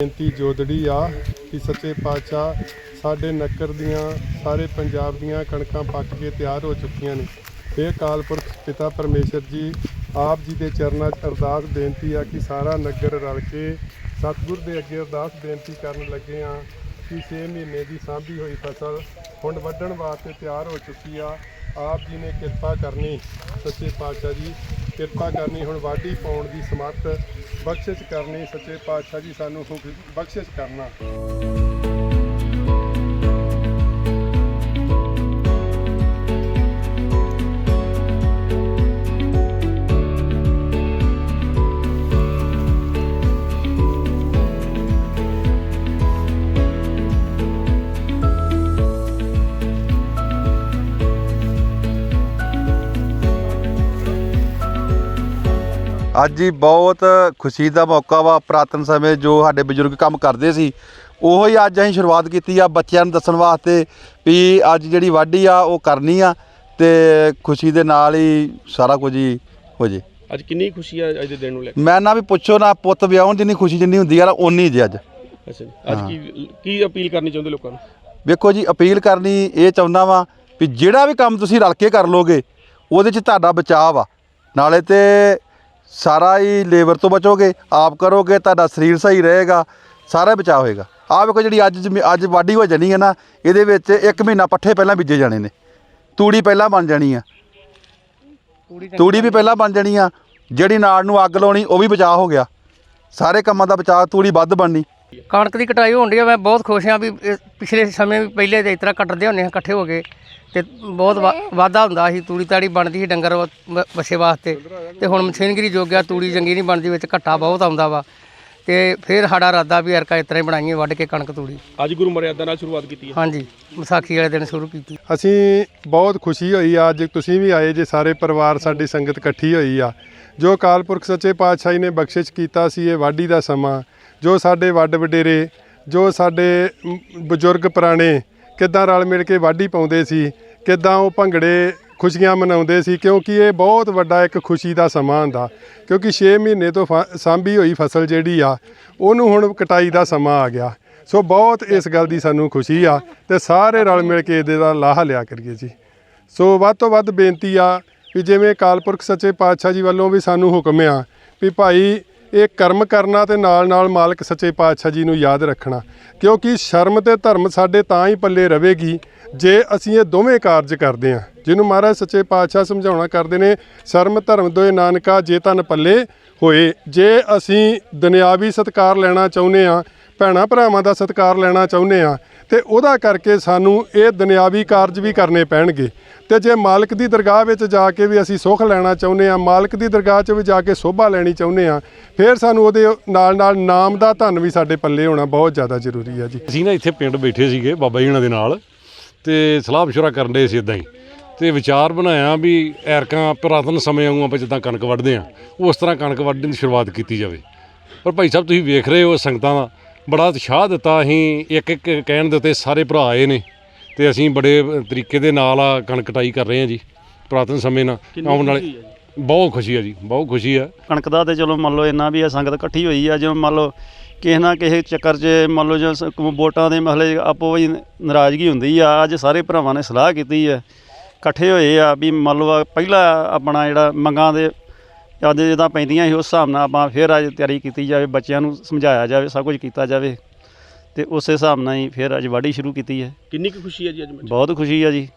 ਬੇਨਤੀ ਜੋਦੜੀ ਆ ਕਿ ਸੱਚੇ ਪਾਤਸ਼ਾਹ ਸਾਡੇ ਨੱਕਰ ਦੀਆਂ, ਸਾਰੇ ਪੰਜਾਬ ਦੀਆਂ ਕਣਕਾਂ ਪੱਕ ਕੇ ਤਿਆਰ ਹੋ ਚੁੱਕੀਆਂ ਨੇ। ਇਹ ਅਕਾਲ ਪੁਰਖ ਪਿਤਾ ਪਰਮੇਸ਼ਰ ਜੀ ਆਪ ਜੀ ਦੇ ਚਰਨਾਂ 'ਚ ਅਰਦਾਸ ਬੇਨਤੀ ਆ ਕਿ ਸਾਰਾ ਨਗਰ ਰਲ ਕੇ ਸਤਿਗੁਰ ਦੇ ਅੱਗੇ ਅਰਦਾਸ ਬੇਨਤੀ ਕਰਨ ਲੱਗੇ ਆ ਕਿ 6 ਮਹੀਨੇ ਦੀ ਸਾਂਭੀ ਹੋਈ ਫਸਲ ਹੁਣ ਵੱਢਣ ਵਾਸਤੇ ਤਿਆਰ ਹੋ ਚੁੱਕੀ ਆ। ਆਪ ਜੀ ਨੇ ਕਿਰਪਾ ਕਰਨੀ, ਸੱਚੇ ਪਾਤਸ਼ਾਹ ਜੀ, ਕਿਰਪਾ ਕਰਨੀ, ਹੁਣ ਵਾਢੀ ਪਾਉਣ ਦੀ ਸਮਰੱਥ ਬਖਸ਼ਿਸ਼ ਕਰਨੀ, ਸੱਚੇ ਪਾਤਸ਼ਾਹ ਜੀ, ਸਾਨੂੰ ਹੁਕ- ਬਖਸ਼ਿਸ਼ ਕਰਨਾ। ਅੱਜ ਹੀ ਬਹੁਤ ਖੁਸ਼ੀ ਦਾ ਮੌਕਾ ਵਾ ਪ੍ਰਾਤਨ ਸਮੇਂ ਜੋ ਸਾਡੇ ਬਜ਼ੁਰਗ ਕੰਮ ਕਰਦੇ ਸੀ। ਉਹੋ ਹੀ ਅੱਜ ਅਸੀਂ ਸ਼ੁਰੂਆਤ ਕੀਤੀ ਆ ਬੱਚਿਆਂ ਨੂੰ ਦੱਸਣ ਵਾਸਤੇ ਵੀ ਅੱਜ ਜਿਹੜੀ ਵਾਢੀ ਆ ਉਹ ਕਰਨੀ ਆ ਤੇ ਖੁਸ਼ੀ ਦੇ ਨਾਲ ਹੀ ਸਾਰਾ ਕੁਝ ਹੀ ਹੋ ਜੇ। ਅੱਜ ਕਿੰਨੀ ਖੁਸ਼ੀ ਆ ਅੱਜ ਦੇ ਦਿਨ ਨੂੰ ਲੈ ਕੇ? ਮੈਂ ਨਾ ਵੀ ਪੁੱਛੋ ਨਾ ਪੁੱਤ ਵਿਆਹਣ ਜਿੰਨੀ ਖੁਸ਼ੀ ਜਿੰਨੀ ਹੁੰਦੀ ਆ ਨਾ ਓਨੀ ਜੇ ਅੱਜ। ਅੱਛਾ ਜੀ। ਅੱਜ ਕੀ ਕੀ ਅਪੀਲ ਕਰਨੀ ਚਾਹੁੰਦੇ ਲੋਕਾਂ ਨੂੰ? ਵੇਖੋ ਜੀ ਅਪੀਲ ਕਰਨੀ ਇਹ ਚਾਹੁੰਦਾ ਵਾਂ ਵੀ ਜਿਹੜਾ ਵੀ ਕੰਮ ਤੁਸੀਂ ਰਲ ਕੇ ਕਰ ਲੋਗੇ ਉਹਦੇ 'ਚ ਤੁਹਾਡਾ ਬਚਾਅ ਵਾ। ਨਾਲੇ ਤੇ ਸਾਰਾ ਹੀ ਲੇਬਰ ਤੋਂ ਬਚੋਗੇ ਆਪ ਕਰੋਗੇ ਤੁਹਾਡਾ ਸਰੀਰ ਸਹੀ ਰਹੇਗਾ ਸਾਰਾ ਬਚਾਅ ਹੋਏਗਾ। ਆਹ ਵੇਖੋ ਜਿਹੜੀ ਅੱਜ ਜ਼ਮੀ- ਅੱਜ ਵਾਢੀ ਹੋ ਜਾਣੀ ਹੈ ਨਾ ਇਹਦੇ ਵਿੱਚ ਇੱਕ ਮਹੀਨਾ ਪੱਠੇ ਪਹਿਲਾਂ ਬੀਜੇ ਜਾਣੇ ਨੇ। ਤੂੜੀ ਪਹਿਲਾਂ ਬਣ ਜਾਣੀ ਆ। ਤੂੜੀ ਵੀ ਪਹਿਲਾਂ ਬਣ ਜਾਣੀ ਆ। ਜਿਹੜੀ ਨਾੜ ਨੂੰ ਅੱਗ ਲਾਉਣੀ ਉਹ ਵੀ ਬਚਾਅ ਹੋ ਗਿਆ। ਸਾਰੇ ਕੰਮਾਂ ਦਾ ਬਚਾਅ ਤੂੜੀ ਵੱਧ ਬਣਨੀ। ਕਣਕ ਦੀ ਕਟਾਈ ਹੋਣ ਆ ਮੈਂ ਬਹੁਤ ਖੁਸ਼ ਹਾਂ ਵੀ ਇਹ ਪਿਛਲੇ ਸਮੇਂ ਵੀ ਪਹਿਲੇ ਤੇ ਇਸ ਤਰ੍ਹਾਂ ਕੱਟਦੇ ਹੁੰਦੇ ਹਾਂ ਇਕੱਠੇ ਹੋ ਕੇ। ਤੇ ਬਹੁਤ ਵਾ- ਵਾਧਾ ਹੁੰਦਾ ਸੀ ਤੂੜੀ ਤਾੜੀ ਬਣਦੀ ਸੀ ਡੰਗਰ ਵ- ਵ- ਵੱਛੇ ਵਾਸਤੇ। ਤੇ ਹੁਣ ਮਸ਼ੀਨਗਰੀ ਜੋਗਿਆ ਤੂੜੀ ਚੰਗੀ ਨਹੀਂ ਬਣਦੀ ਵਿੱਚ ਘੱਟਾ ਬਹੁਤ ਆਉਂਦਾ ਵਾ। ਤੇ ਫਿਰ ਸਾਡਾ ਇਰਾਦਾ ਵੀ ਅਰਕਾ ਇਸ ਤਰ੍ਹਾਂ ਹੀ ਬਣਾਈਏ ਵੱਢ ਕੇ ਕਣਕ ਤੂੜੀ। ਅੱਜ ਗੁਰੂ ਮਰਿਆਦਾ ਨਾਲ ਸ਼ੁਰੂਆਤ ਕੀਤੀ ਹੈ। ਹਾਂਜੀ ਵਿਸਾਖੀ ਵਾਲੇ ਦਿਨ ਸ਼ੁਰੂ ਕੀਤੀ। ਅਸੀਂ ਬਹੁਤ ਖੁਸ਼ੀ ਹੋਈ ਆ ਅੱਜ ਤੁਸੀਂ ਵੀ ਆਏ ਜੇ ਸਾਰੇ ਪਰਿਵਾਰ ਸਾਡੀ ਸੰਗਤ ਇਕੱਠੀ ਹੋਈ ਆ। ਜੋ ਅਕਾਲ ਪੁਰਖ ਸੱਚੇ ਪਾਤਸ਼ਾਹੀ ਨੇ ਬਖਸ਼ਿਸ਼ ਕੀਤਾ ਸੀ ਇਹ ਵਾਢੀ ਦਾ ਸਮਾਂ। ਜੋ ਸਾਡੇ ਵੱਡ ਵਡੇਰੇ ਜੋ ਸਾਡੇ ਮ, ਬਜ਼ੁਰਗ ਪੁਰਾਣੇ ਕਿੱਦਾਂ ਰਲ ਮਿਲ ਕੇ ਵਾਢੀ ਪਾਉਂਦੇ ਸੀ, ਕਿੱਦਾਂ ਉਹ ਭੰਗੜੇ ਖੁਸ਼ੀਆਂ ਮਨਾਉਂਦੇ ਸੀ, ਕਿਉਂਕਿ ਇਹ ਬਹੁਤ ਵੱਡਾ ਇੱਕ ਖੁਸ਼ੀ ਦਾ ਸਮਾਂ ਹੁੰਦਾ। ਕਿਉਂਕਿ 6 ਮਹੀਨੇ ਤੋਂ ਫ- ਸਾਂਭੀ ਹੋਈ ਫਸਲ ਜਿਹੜੀ ਆ, ਉਹਨੂੰ ਹੁਣ ਕਟਾਈ ਦਾ ਸਮਾਂ ਆ ਗਿਆ। ਸੋ ਬਹੁਤ ਇਸ ਗੱਲ ਦੀ ਸਾਨੂੰ ਖੁਸ਼ੀ ਆ ਤੇ ਸਾਰੇ ਰਲ ਮਿਲ ਕੇ ਇਹਦੇ ਦਾ ਲਾਹਾ ਲਿਆ ਕਰੀਏ ਜੀ। ਸੋ ਵੱਧ ਤੋਂ ਵੱਧ ਬੇਨਤੀ ਆ ਵੀ ਜਿਵੇਂ ਅਕਾਲ ਪੁਰਖ ਸੱਚੇ ਪਾਤਸ਼ਾਹ ਜੀ ਵੱਲੋਂ ਵੀ ਸਾਨੂੰ ਹੁਕਮ ਆ ਵੀ ਭਾਈ ਇਹ ਕਰਮ ਕਰਨਾ ਤੇ ਨਾਲ ਨਾਲ ਮਾਲਕ ਸੱਚੇ ਪਾਤਸ਼ਾਹ ਜੀ ਨੂੰ ਯਾਦ ਰੱਖਣਾ। ਕਿਉਂਕਿ ਸ਼ਰਮ ਤੇ ਧਰਮ ਸਾਡੇ ਤਾਂ ਹੀ ਪੱਲੇ ਰਵੇਗੀ ਜੇ ਅਸੀਂ ਇਹ ਦੋਵੇਂ ਕਾਰਜ ਕਰਦੇ ਹਾਂ। ਜਿਹਨੂੰ ਮਹਾਰਾਜ ਸੱਚੇ ਪਾਤਸ਼ਾਹ ਸਮਝਾਉਣਾ ਕਰਦੇ ਨੇ, ਸ਼ਰਮ, ਧਰਮ ਦੋਏ ਨਾਨਕਾ ਜੇ ਤਨ ਪੱਲੇ ਹੋਏ। ਜੇ ਅਸੀਂ ਦੁਨਿਆਵੀ ਸਤਕਾਰ ਲੈਣਾ ਚਾਹੁੰਦੇ ਹਾਂ ਭੈਣਾ ਭਰਾਵਾਂ ਦਾ ਸਤਿਕਾਰ ਲੈਣਾ ਚਾਹੁੰਦੇ ਆ ਤੇ ਉਹਦਾ ਕਰਕੇ ਸਾਨੂੰ ਇਹ ਦੁਨਿਆਵੀ ਕਾਰਜ ਵੀ ਕਰਨੇ ਪੈਣਗੇ। ਤੇ ਜੇ ਮਾਲਕ ਦੀ ਦਰਗਾਹ ਵਿੱਚ ਜਾ ਕੇ ਵੀ ਅਸੀਂ ਸੁੱਖ ਲੈਣਾ ਚਾਹੁੰਦੇ ਆ ਮਾਲਕ ਦੀ ਦਰਗਾਹ 'ਚ ਵੀ ਜਾ ਕੇ ਸੋਭਾ ਲੈਣੀ ਚਾਹੁੰਦੇ ਆ ਫਿਰ ਸਾਨੂੰ ਉਹਦੇ ਨਾਲ ਨਾਲ ਨਾਮ ਦਾ ਧਨ ਵੀ ਸਾਡੇ ਪੱਲੇ ਹੋਣਾ ਬਹੁਤ ਜ਼ਿਆਦਾ ਜ਼ਰੂਰੀ ਆ ਜੀ। ਅਸੀਂ ਨਾ ਇੱਥੇ ਪਿੰਡ ਬੈਠੇ ਸੀਗੇ ਬਾਬਾ ਜੀ ਹੁਣਾਂ ਦੇ ਨਾਲ ਤੇ ਸਲਾਹ ਮਸ਼ਵਰਾ ਕਰਨ ਦੇ ਸੀ ਇਦਾਂ ਹੀ। ਤੇ ਵਿਚਾਰ ਬਣਾਇਆ ਵੀ ਐਰਕਾਂ ਪੁਰਾਤਨ ਸਮੇਂ ਵਾਂਗੂ ਆਪਾਂ ਜਿੱਦਾਂ ਕਣਕ ਵੱਢਦੇ ਆ ਉਸ ਤਰ੍ਹਾਂ ਕਣਕ ਵੱਢਣ ਦੀ ਸ਼ੁਰੂਆਤ ਕੀਤੀ ਜਾਵੇ। ਪਰ ਭਾਈ ਸਾਹਿਬ ਤੁਸੀਂ ਵੇਖ ਰਹੇ ਹੋ ਸੰਗਤਾਂ ਦਾ ਬੜਾ ਉਤਸ਼ਾਹ ਦਿੱਤਾ ਅਸੀਂ ਇੱਕ ਇੱਕ ਕਹਿਣ ਦੇ ਉੱਤੇ ਸਾਰੇ ਭਰਾ ਆਏ ਨੇ ਤੇ ਅਸੀਂ ਬੜੇ ਤਰੀਕੇ ਦੇ ਨਾਲ ਆ ਕਣਕ ਕਟਾਈ ਕਰ ਰਹੇ ਹਾਂ ਜੀ ਪੁਰਾਤਨ ਸਮੇਂ ਨਾਲ। ਆਉਣ ਵਾਲੇ ਬਹੁਤ ਖੁਸ਼ੀ ਆ ਜੀ ਬਹੁਤ ਖੁਸ਼ੀ ਆ। ਕਣਕ ਦਾ ਤੇ ਚਲੋ ਮੰਨ ਲਓ ਇੰਨਾ ਵੀ ਆ ਸੰਗਤ ਇਕੱਠੀ ਹੋਈ ਆ ਜਿਵੇਂ ਮੰਨ ਲਓ ਕਿਸੇ ਨਾ ਕਿਸੇ ਚੱਕਰ 'ਚ ਮੰਨ ਲਓ ਜੋ ਸ- ਕ- ਵੋਟਾਂ ਦੇ ਮਸਲੇ ਆਪੋ ਵਿੱਚ ਨਾਰਾਜ਼ਗੀ ਹੁੰਦੀ ਆ। ਅੱਜ ਸਾਰੇ ਭਰਾਵਾਂ ਨੇ ਸਲਾਹ ਕੀਤੀ ਆ ਇਕੱਠੇ ਹੋਏ ਆ ਵੀ ਮੰਨ ਲਓ ਪਹਿਲਾ ਆਪਣਾ ਜਿਹੜਾ ਮੰਗਾਂ ਦੇ ਜਿੱਦਾਂ ਪੈਂਦੀਆਂ ਸੀ ਉਸ ਹਿਸਾਬ ਨਾਲ ਆਪਾਂ ਫਿਰ ਅੱਜ ਤਿਆਰੀ ਕੀਤੀ ਜਾਵੇ ਬੱਚਿਆਂ ਨੂੰ ਸਮਝਾਇਆ ਜਾਵੇ ਸਭ ਕੁਝ ਕੀਤਾ ਜਾਵੇ। ਤੇ ਉਸੇ ਹਿਸਾਬ ਨਾਲ ਹੀ ਫਿਰ ਅੱਜ ਵਾਢੀ ਸ਼ੁਰੂ ਕੀਤੀ ਹੈ। ਕਿੰਨੀ ਕੁ ਖੁਸ਼ੀ ਹੈ ਜੀ ਅੱਜ ਬਹੁਤ ਖੁਸ਼ੀ ਆ ਜੀ।